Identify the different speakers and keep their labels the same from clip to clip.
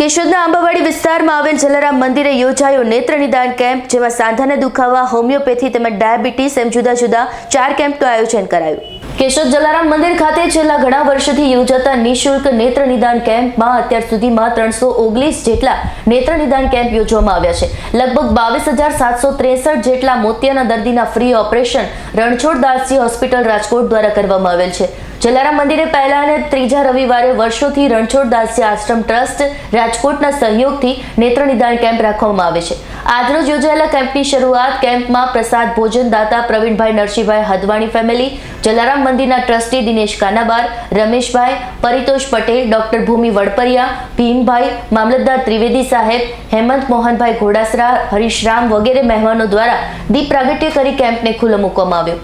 Speaker 1: કેશોદના આંબાવાડી વિસ્તારમાં આવેલ જલારામ મંદિરે યોજાયો નેત્ર નિદાન કેમ્પ, જેમાં સાંધાના દુખાવા, હોમિયોપેથી તેમજ ડાયાબિટીસ એમ જુદા જુદા ચાર કેમ્પનું આયોજન કરાયું. કેશોદ જલારામ મંદિર ખાતે છેલ્લા ઘણા વર્ષોથી યોજાતા નિઃશુલ્ક નેત્ર નિદાન કેમ્પમાં અત્યાર સુધીમાં ત્રણસો ઓગણીસ જેટલા નેત્ર નિદાન કેમ્પ યોજવામાં આવ્યા છે. લગભગ બાવીસ હજાર સાતસો ત્રેસઠ જેટલા મોતિયાના દર્દીના free operation Ranchhod Dasji hospital Rajkot દ્વારા કરવામાં આવેલ છે. જલારામ મંદિરે પહેલા અને ત્રીજા રવિવારે વર્ષોથી રણછોડ દાસજી આશ્રમ ટ્રસ્ટ રાજકોટના સહયોગથી નેત્ર નિદાન કેમ્પ રાખવામાં આવે છે. આજરોજ યોજાયેલા કેમ્પની શરૂઆત કેમ્પમાં પ્રસાદ ભોજનદાતા પ્રવીણભાઈ નરસિંહભાઈ હદવાણી ફેમિલી, જલારામ મંદિરના ટ્રસ્ટી દિનેશ કાનાબાર, રમેશભાઈ, પરિતોષ પટેલ, ડોક્ટર ભૂમિ વડપરિયા, ભીમભાઈ, મામલતદાર ત્રિવેદી સાહેબ, હેમંત મોહનભાઈ ઘોડાસરા હરીશરામ વગેરે મહેમાનો દ્વારા દીપ પ્રાગટ્ય કરી કેમ્પને ખુલ્લો મૂકવામાં આવ્યો.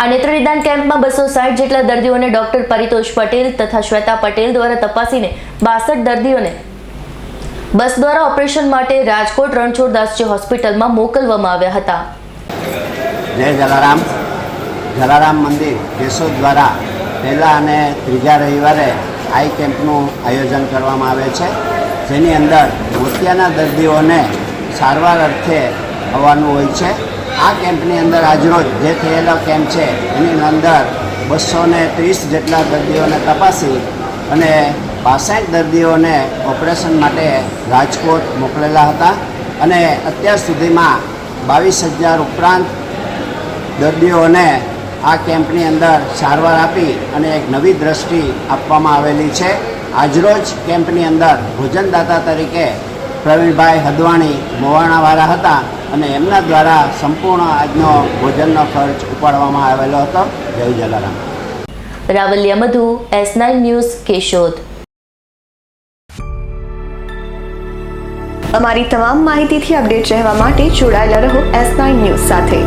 Speaker 1: આ નેત્રનિદાન કેમ્પમાં બસો સાઠ જેટલા દર્દીઓને ડોક્ટર પરિતોષ પટેલ તથા શ્વેતા પટેલ દ્વારા તપાસીને બાસઠ દર્દીઓને બસ દ્વારા ઓપરેશન માટે રાજકોટ રણછોડદાસજી હોસ્પિટલમાં મોકલવામાં આવ્યા હતા.
Speaker 2: જય જલારામ. જલારામ મંદિર કેસો દ્વારા પહેલા અને ત્રીજા રવિવારે આઈ કેમ્પનું આયોજન કરવામાં આવે છે. જેની અંદર મોતિયાના દર્દીઓને સારવાર અર્થે આવવાનું હોય છે. આ કેમ્પની અંદર આજરોજ જે થયેલો કેમ્પ છે, એની અંદર બસો ને ત્રીસ જેટલા દર્દીઓને તપાસી અને પાસઠ દર્દીઓને ઓપરેશન માટે રાજકોટ મોકલેલા હતા અને અત્યાર સુધીમાં બાવીસ હજાર ઉપરાંત દર્દીઓને આ કેમ્પની અંદર સારવાર આપી અને એક નવી દ્રષ્ટિ આપવામાં આવેલી છે. આજરોજ કેમ્પની અંદર ભોજનદાતા તરીકે પ્રવીણભાઈ હદવાણી મોવાણાવાળા હતા અને એમના દ્વારા સંપૂર્ણ આજનો ભોજનનો ખર્ચ ઉપાડવામાં આવેલો હતો. જય Jalaram.
Speaker 1: રાવલ્ય Madhu S nine news Keshod.
Speaker 3: અમારી તમામ માહિતીથી અપડેટ રહેવા માટે જોડાયેલા રહો એસ નાઇન ન્યૂઝ સાથે.